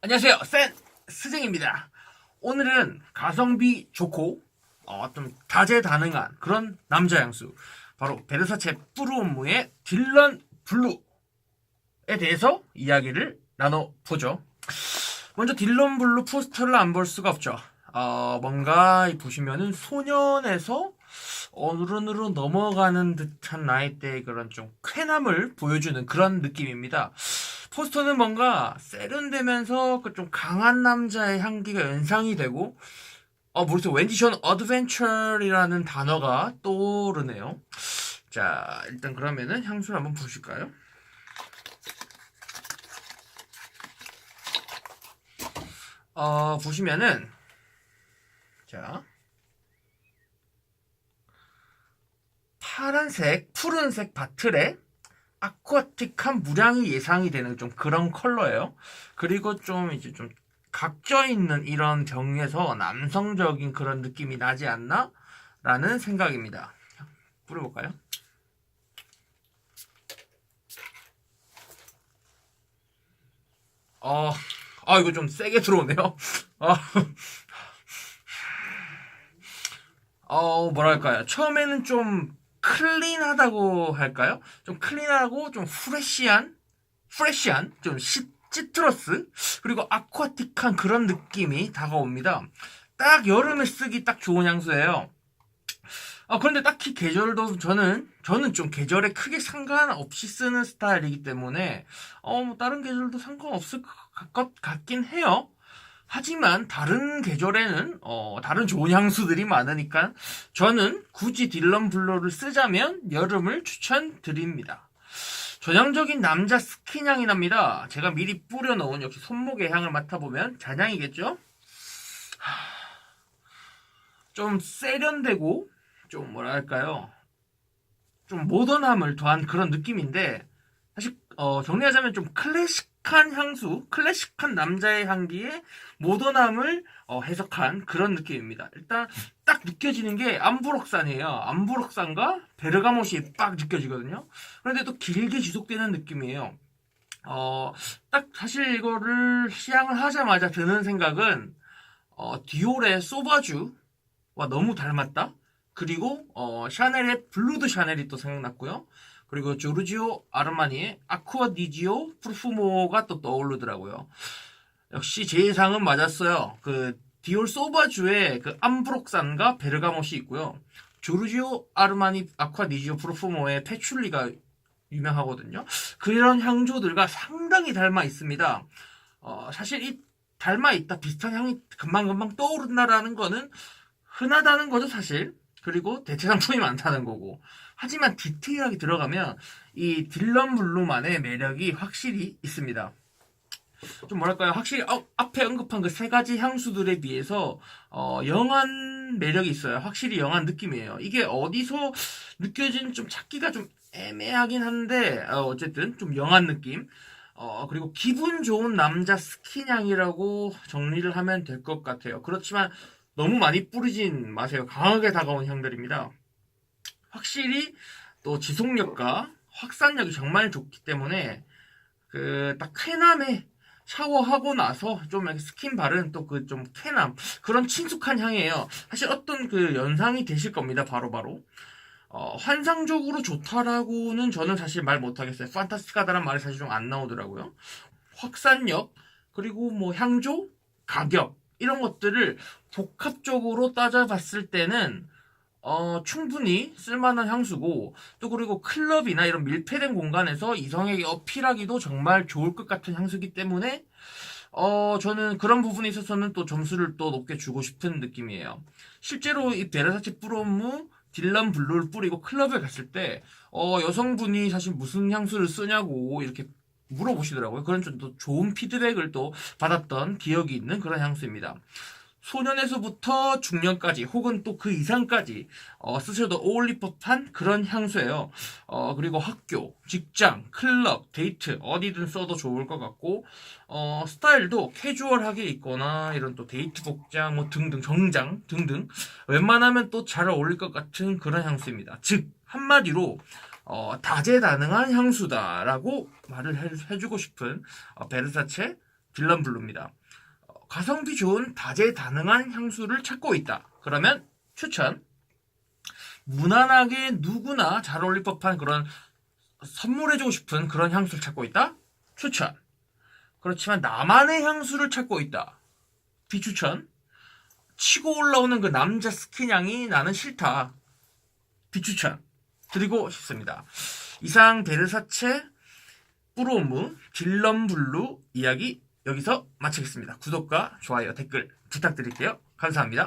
안녕하세요. 센 스쟁입니다. 오늘은 가성비 좋고 어, 좀 다재다능한 그런 남자 향수 바로 베르사체 뿌르옴무의 딜런 블루에 대해서 이야기를 나눠보죠. 먼저 딜런 블루 포스터를 안 볼 수가 없죠. 어, 뭔가 보시면은 소년에서 어른으로 넘어가는 듯한 나이대의 그런 좀 쾌남을 보여주는 그런 느낌입니다. 포스터는 뭔가 세련되면서 그 좀 강한 남자의 향기가 연상이 되고 어 모르겠어요. 왠지 저는 어드벤처리라는 단어가 떠오르네요. 자 일단 그러면은 향수를 한번 보실까요? 어 보시면은 자 파란색 푸른색 바틀에 아쿠아틱한 무량이 예상이 되는 좀 그런 컬러예요. 그리고 좀 이제 좀 각져 있는 이런 병에서 남성적인 그런 느낌이 나지 않나? 라는 생각입니다. 뿌려볼까요? 어, 아, 이거 좀 세게 들어오네요. 아, 어, 뭐랄까요. 처음에는 좀 클린하다고 할까요? 좀 클린하고 좀 프레시한, 프레시한, 좀 시, 시트러스, 그리고 아쿠아틱한 그런 느낌이 다가옵니다. 딱 여름에 쓰기 딱 좋은 향수예요. 아, 그런데 딱히 계절도 저는, 저는 좀 계절에 크게 상관없이 쓰는 스타일이기 때문에, 어, 뭐 다른 계절도 상관없을 것 같긴 해요. 하지만 다른 계절에는 어, 다른 좋은 향수들이 많으니까 저는 굳이 딜런 블루를 쓰자면 여름을 추천드립니다. 전형적인 남자 스킨 향이 납니다. 제가 미리 뿌려놓은 역시 손목의 향을 맡아보면 잔향이겠죠? 좀 세련되고 좀 뭐랄까요? 좀 모던함을 더한 그런 느낌인데 사실 어, 정리하자면 좀 클래식 한 향수, 클래식한 남자의 향기에 모던함을 어, 해석한 그런 느낌입니다. 일단 딱 느껴지는 게 암브록산이에요. 암브록산과 베르가못이 빡 느껴지거든요. 그런데 또 길게 지속되는 느낌이에요. 어, 딱 사실 이거를 시향을 하자마자 드는 생각은 어, 디올의 소바주와 너무 닮았다. 그리고 어, 샤넬의 블루드 샤넬이 또 생각났고요. 그리고 조르지오 아르마니의 아쿠아 디지오 프루푸모가 또 떠오르더라고요. 역시 제 예상은 맞았어요. 그 디올 소바주의 그 암브록산과 베르가못이 있고요. 조르지오 아르마니 아쿠아 디지오 프루푸모의 페출리가 유명하거든요. 그런 향조들과 상당히 닮아 있습니다. 어, 사실 이 닮아 있다 비슷한 향이 금방금방 떠오른다라는 거는 흔하다는 거죠, 사실. 그리고 대체 상품이 많다는 거고. 하지만 디테일하게 들어가면 이 딜런 블루만의 매력이 확실히 있습니다. 좀 뭐랄까요, 확실히 어, 앞에 언급한 그 세 가지 향수들에 비해서 어, 영한 매력이 있어요. 확실히 영한 느낌이에요. 이게 어디서 느껴지는 좀 찾기가 좀 애매하긴 한데 어, 쨌든좀 영한 느낌. 어, 그리고 기분 좋은 남자 스킨향이라고 정리를 하면 될 것 같아요. 그렇지만 너무 많이 뿌리진 마세요. 강하게 다가온 향들입니다. 확실히 또 지속력과 확산력이 정말 좋기 때문에 그 딱 쾌남에 샤워하고 나서 좀 스킨 바른 또 그 좀 쾌남 그런 친숙한 향이에요. 사실 어떤 그 연상이 되실 겁니다. 바로바로. 바로. 어, 환상적으로 좋다라고는 저는 사실 말 못하겠어요. 판타스틱하다는 말이 사실 좀 안 나오더라고요. 확산력 그리고 뭐 향조 가격 이런 것들을 복합적으로 따져봤을 때는 어, 충분히 쓸만한 향수고, 또 그리고 클럽이나 이런 밀폐된 공간에서 이성에게 어필하기도 정말 좋을 것 같은 향수기 때문에, 어, 저는 그런 부분에 있어서는 또 점수를 또 높게 주고 싶은 느낌이에요. 실제로 이 베르사체 뿌롬무 딜런 블루를 뿌리고 클럽에 갔을 때, 어, 여성분이 사실 무슨 향수를 쓰냐고 이렇게 물어보시더라고요. 그런 좀 또 좋은 피드백을 또 받았던 기억이 있는 그런 향수입니다. 소년에서부터 중년까지 혹은 또 그 이상까지 어, 쓰셔도 어울릴 법한 그런 향수예요. 어, 그리고 학교, 직장, 클럽, 데이트 어디든 써도 좋을 것 같고 어, 스타일도 캐주얼하게 입거나 이런 또 데이트 복장 뭐 등등 정장 등등 웬만하면 또 잘 어울릴 것 같은 그런 향수입니다. 즉 한마디로 어, 다재다능한 향수다라고 말을 해, 주고 싶은 어, 베르사체 딜런 블루입니다. 어, 가성비 좋은 다재다능한 향수를 찾고 있다. 그러면 추천. 무난하게 누구나 잘 어울릴 법한 그런 선물해주고 싶은 그런 향수를 찾고 있다. 추천. 그렇지만 나만의 향수를 찾고 있다. 비추천. 치고 올라오는 그 남자 스킨향이 나는 싫다. 비추천. 드리고 싶습니다. 이상 베르사체 뿌로무 딜런 블루 이야기 여기서 마치겠습니다. 구독과 좋아요, 댓글 부탁드릴게요. 감사합니다.